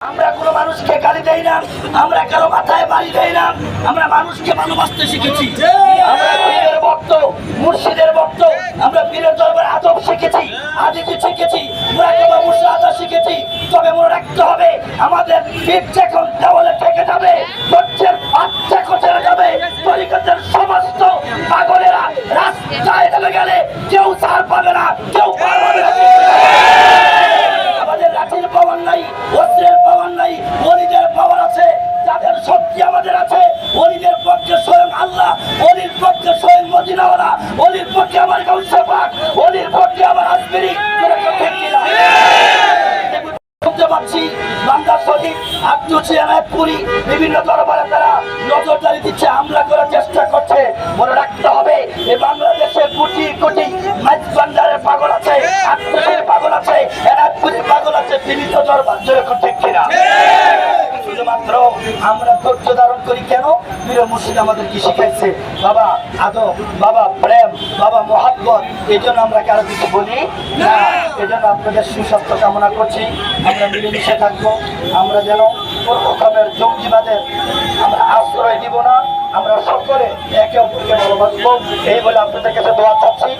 আমরা কোনো মানুষকে গালি দেই না, আমরা কারও মাথায় বাড়ি দেই না, আমরা মানুষকে ভালোবাসতে শিখেছি। মুর্শিদের ভক্ত, আমরা পীরের দরবার আদব শিখেছি, আদিকে শিখেছি মুর্শিদাদা শিখেছি। তবে মনে রাখতে হবে, আমাদের পীর যখন দেওয়ালে থেকে যাবে ধৈর্যের বাচ্চা কোচেরা যাবে তরিকতের সমস্ত পাগলেরা রাস্তায় নেমে গেলে কেউ সার পাবে না, কেউ পাবে আমাদের আছে। অলিদের পক্ষে স্বয়ং আল্লাহ, অলির পক্ষে স্বয়ং মদিনাওয়ালা, অলির পক্ষে আমার গৌসা পাক, অলির পক্ষে আমার আসবিরি পুরী চেষ্টা করছে। মনে রাখতে হবে এই বাংলাদেশে কোটি কোটি পাগল আছে পাগল আছে এনাজপুরের পাগল আছে বিভিন্ন দরবার জোরে ঠিক কিনা। শুধুমাত্র আমরা ধৈর্য ধারণ করি কেন? মুর্শিদ আমাদের কি শিখাইছে? বাবা আদব বাবা প্রেম বাবা মোহাব্বত এই জন্য আমরা কারও কিছু বলি না। আপনাদের সুস্বাস্থ্য কামনা করছি। আমরা মিলেমিশে থাকব। আমরা যেন কোনো রকমের জঙ্গিবাদের আমরা আশ্রয় দিব না। আমরা সকলে একে অপরকে ভালোবাসবো। এই বলে আপনাদের কাছে দোয়া চাই।